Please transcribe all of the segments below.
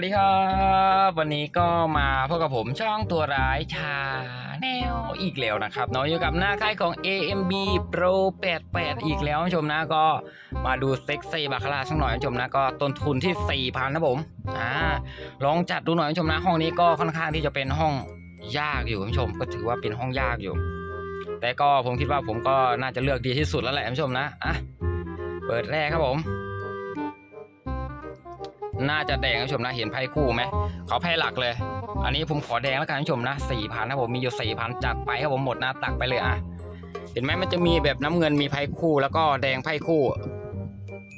วัสดีครับ วันนี้ก็มาพบกับผมช่องตัวร้ายชาแนลอีกแล้วนะครับเนาะอยู่กับหน้าค่ายของ AMB Pro 88 อีกแล้วผู้ชมนะก็มาดูเซ็กซี่บาคาร่าสักหน่อยผู้ชมนะก็ต้นทุนที่ 4,000นะผมอ่าลองจัดดูหน่อยผู้ชมนะห้องนี้ก็ค่อนข้างที่จะเป็นห้องยากอยู่ผู้ชม ก็ถือว่าเป็นห้องยากอยู่ แต่ก็ผมคิดว่าผมก็น่าจะเลือกดีที่สุดแล้วแหละผู้ชมนะอะเปิดแรกครับผม น่าจะแดงนะผู้ชมนะ เห็นไพ่คู่ไหมขอไพ่หลักเลย อันนี้ผมขอแดงแล้วกันผู้ชมนะสี่พันนะผมมีอยู่สี่พันจัดไปครับผมหมดหนะตักไปเลยอะ เห็นไหมมันจะมีแบบน้ำเงินมีไพ่คู่ แล้วก็แดงไพ่คู่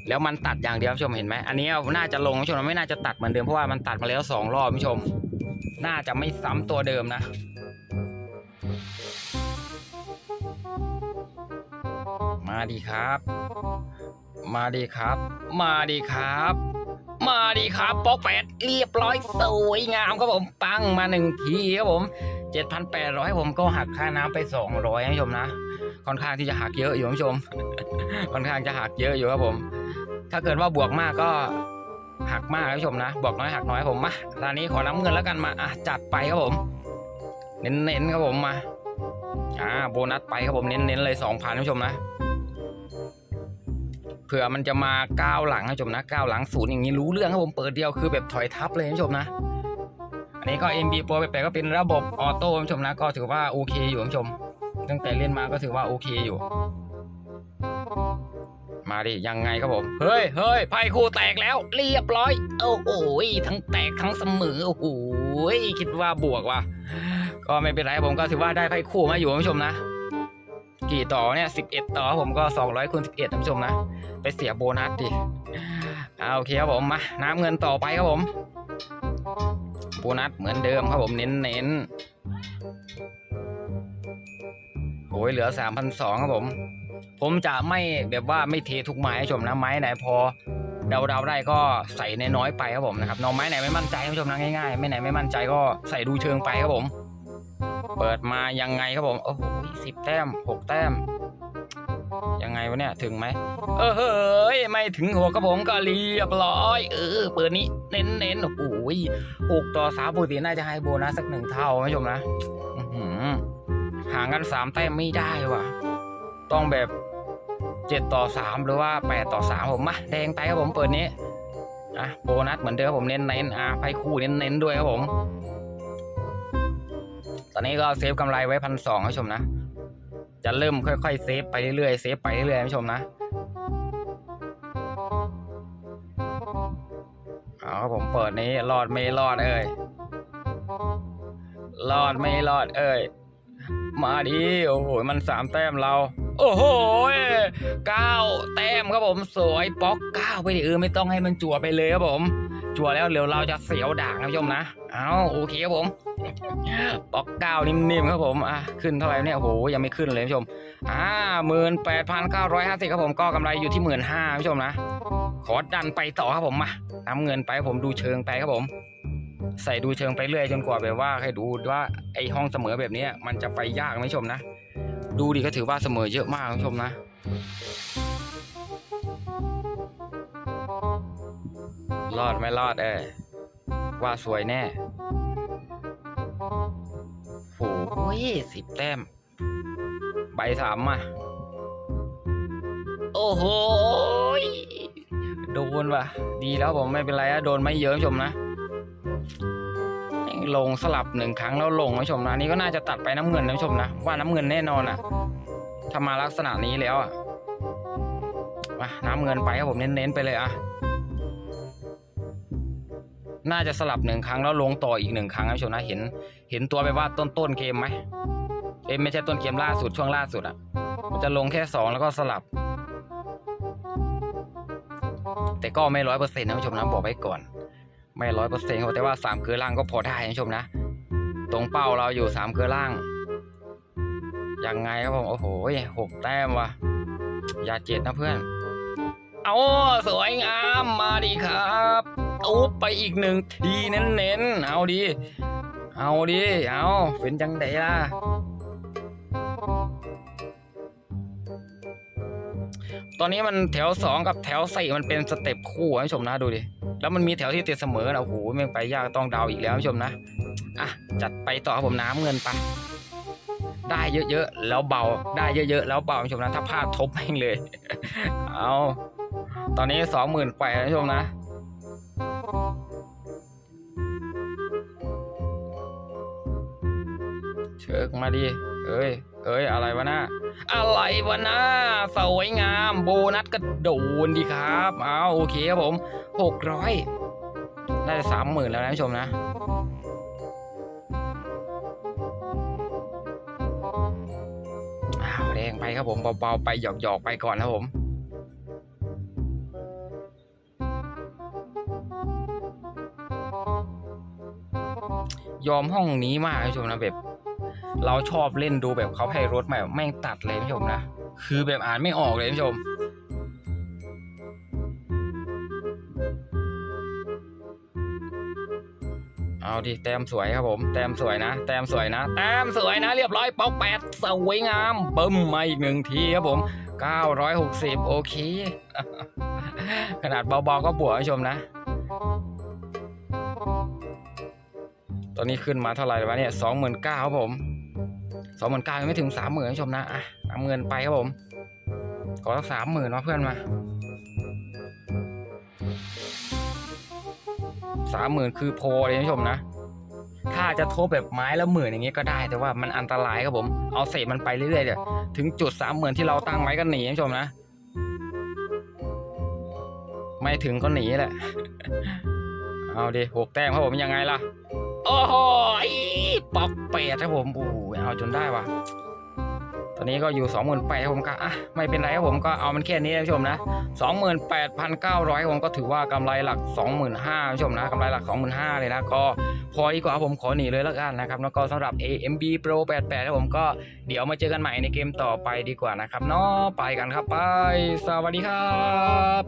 แล้วมันตัดอย่างเดียวผู้ชมเห็นไหมอันนี้น่าจะลงผู้ชมไม่น่าจะตัดเหมือนเดิมเพราะว่ามันตัดมาแล้วสองรอบผู้ชม น่าจะไม่ซ้ำตัวเดิมนะมาดีครับ มาดีครับ มาดีครับ มาดีครับป๊อกแปดเรียบร้อยสวยงามครับผมปังมาหนึ่งทีครับผมเจ็ดพันแปดร้อยผมก็หักค่าน้ำไปสองร้อยนะผู้ชมนะค่อนข้างที่จะหักเยอะอยู่คุณผู้ชม ค่อนข้างจะหักเยอะอยู่ครับผม ถ้าเกิดว่าบวกมากก็หักมากครับผู้ชมนะบวกน้อยหักน้อยผมมาร้านนี้ขอน้ำเงินแล้วกันมาอะจัดไปครับผม เน้นๆครับผมมาอ่าโบนัสไปครับผมเน้นๆเลยสองพันผู้ชมนะ เผื่อมันจะมาก้าวหลังนะผู้ชมนะก้าวหลังศูนย์อย่างนี้รู้เรื่องครับผมเปิดเดียวคือแบบถอยทับเลยนะผู้ชมนะอันนี้ก็ MB Pro ไปก็เป็นระบบออโต้คุณผู้ชมนะก็ถือว่าโอเคอยู่คุณผู้ชม ตั้งแต่เล่นมาก็ถือว่าโอเคอยู่ มาดิยังไงครับผมเฮ้ยเฮ้ยไพ่คู่แตกแล้วเรียบร้อยโอ้โหทั้งแตกทั้งเสมอโอ้โหคิดว่าบวกว่ะก็ไม่เป็นไรผมก็ถือว่าได้ไพ่คู่มาอยู่คุณผู้ชมนะ กี่ต่อเนี่ยสิบเอ็ดต่อผมก็สองร้อยคูณสิบเอ็ดท่านผู้ชมนะ ไปเสียโบนัสดิเอาโอเคครับผมมาน้ำเงินต่อไปครับผม โบนัสเหมือนเดิมครับผมเน้นเน้นๆโอ้ยเหลือสามพันสองครับผม ผมจะไม่แบบว่าไม่เททุกไม้ให้ชมนะไม้ไหนพอเดาๆได้ก็ใส่น้อยๆไปครับผมนะครับเนองไม้ไหนไม่มั่นใจท่านผู้ชมนะง่ายๆไม่ไหนไม่มั่นใจก็ใส่ดูเชิงไปครับผม เปิดมายังไงครับผม โอ้โหสิบแต้มหกแต้ม ยังไงวะเนี่ยถึงไหม เออเฮ้ย ไม่ถึงหัวกระผมก็เรียบร้อย เออ เปิดนี้เน้นเน้นๆโอ้โหหกต่อสามปกติน่าจะให้โบนัสสักหนึ่งเท่าไหมชมนะห่างกันสามแต้มไม่ได้ว่ะ ต้องแบบเจ็ดต่อสามหรือว่าแปดต่อสามผมมาแดงไปครับผมเปิดนี้อะโบนัสเหมือนเดิมครับผมเน้นเน้นๆอะไพ่คู่เน้นเน้นๆด้วยครับผม ตอนนี้ก็เซฟกำไรไว้พันสองผู้ชมนะ จะเริ่มค่อยๆเซฟไปเรื่อยๆเซฟไปเรื่อยๆผู้ชมนะเอาครับผมเปิดนี้รอดไม่รอดเอ่ยรอดไม่รอดเอ่ยมาดิโอ้โหมันสามแต้มเรา โอ้โหเก้าแต้มครับผมสวยป๊อกเก้าไปดิเออไม่ต้องให้มันจั่วไปเลยครับผม จั่วแล้วเดี๋ยวเราจะเสียวด่างนะผู้ชมนะ เอาโอเคครับผมปอกเก้านิ่มๆครับผมอะขึ้นเท่าไหร่เนี่ยโอ้โหยังไม่ขึ้นเลยผู้ชมอ่าหมื่นแปดพันเก้าร้อยห้าสิบครับผมก็กำไรอยู่ที่หมื่นห้าผู้ชมนะ ขอดันไปต่อครับผมมาน้ำเงินไปผมดูเชิงไปครับผม ใส่ดูเชิงไปเรื่อยจนกว่าแบบว่าให้ดูว่าไอห้องเสมอแบบเนี้ยมันจะไปยากไหมชมนะ ดูดิก็ถือว่าเสมอเยอะมากคุณผู้ชมนะ รอดไม่รอดเอ้ยว่าสวยแน่โอ้ยสิบแต้ม ใบสามมาโอ้โหโดนว่ะ ดีแล้วผมไม่เป็นไรอะโดนไม่เยอะชมนะ ลงสลับหนึ่งครั้งแล้วลงนะชมนะอันนี่ก็น่าจะตัดไปน้ำเงินนะชมนะ ว่าน้ำเงินแน่นอนอะถ้ามาลักษณะนี้แล้วอะมาน้ำเงินไปครับผมเน้นๆไปเลยอะ น่าจะสลับหนึ่งครั้งแล้วลงต่ออีกหนึ่งครั้งนะผู้ชมนะเห็น เห็นตัวไปว่าต้นต้นๆเกมไหมเอ้ไม่ใช่ต้นเกมล่าสุดช่วงล่าสุดอะ มันจะลงแค่สองแล้วก็สลับ แต่ก็ไม่ร้อยเปอร์เซ็นต์นะผู้ชมนะบอกไว้ก่อน ไม่ร้อยเปอร์เซ็นต์แต่ว่าสามเกลือล่างก็พอได้นะผู้ชมนะ ตรงเป้าเราอยู่สามเกลือล่างยังไงครับผมโอ้โหหกแต้มว่ะอย่าเจ็ดนะเพื่อน เอาสวยงามมาดีครับ อุ๊บไปอีกหนึ่งทีเน้นๆ เอาดี เอาดี เอาเป็นจังไดล่ะตอนนี้มันแถวสองกับแถวสี่มันเป็นสเต็ปคู่นะผู้ชมนะดูดิ แล้วมันมีแถวที่ติดเสมอนะโอ้โหแม่งไปยากต้องเดาอีกแล้วชมนะ อะ จัดไปต่อครับผมน้ำเงินไป ได้เยอะๆ แล้วเบา ได้เยอะๆ แล้วเบาชมนะ ถ้าพลาดทบแม่งเลย เอา ตอนนี้สองหมื่นแปดผู้ชมนะ เชิกมาดิเอ้ย เอ้ย อะไรวะนะอะไรวะนะสวยงาม โบนัสก็โดนดีครับ เอาโอเคครับผมหกร้อยได้สามหมื่นแล้วนะผู้ชมนะอ้าวแรงไปครับผมเบาๆไปหยอกๆไปก่อนครับผม ยอมห้องนี้มากคุณผู้ชมนะแบบ เราชอบเล่นดูแบบเขาให้รถแบบแม่งตัดเลยผู้ชมนะคือแบบอ่านไม่ออกเลยผู้ชมเอาดิแต้มสวยครับผม แต้มสวยนะ แต้มสวยนะ แต้มสวยนะ เรียบร้อยเป้าแปดสวยงามปึ้มมาอีกหนึ่งทีครับผม960 โอเค ขนาดเบาๆก็บวกผู้ชมนะ อนนี้ขึ้นมาเท่าไหร่แล้วะเนี่ยสองหมื่นเก้าครับผมสองหมื่นเก้ายังไม่ถึงสามหมื่นผู้ชมนะอะนำเงินไปครับผมขอสักสามหมื่นมาเพื่อนมาสามหมื่นคือโพเลยนะผู้ชมนะ ถ้าจะทบแบบไม้ละหมื่นอย่างเงี้ยก็ได้ แต่ว่ามันอันตรายครับผม เอาเศษมันไปเรื่อยๆเดี๋ยวถึงจุดสามหมื่นที่เราตั้งไว้ก็หนีนะผู้ชมนะ ไม่ถึงก็หนีแหละ เอาดิหกแต้มครับผมยังไงล่ะ โอ้โหปอกเป็ดครับผมโอ้โหเอาจนได้วะตอนนี้ก็อยู่สองหมื่นแปดผมก็อะไม่เป็นไรครับผมก็เอามันแค่นี้นะผู้ชมนะสองหมื่นแปดพันเก้าร้อยผมก็ถือว่ากำไรหลักสองหมื่นห้าผู้ชมนะกำไรหลักสองหมื่นห้าเลยนะ ก็พอดีกว่าผมขอหนีเลยแล้วกันนะครับ แล้วก็สำหรับ AMB Pro 88ครับผมก็เดี๋ยวมาเจอกันใหม่ในเกมต่อไปดีกว่านะครับเนาะไปกันครับไป สวัสดีครับ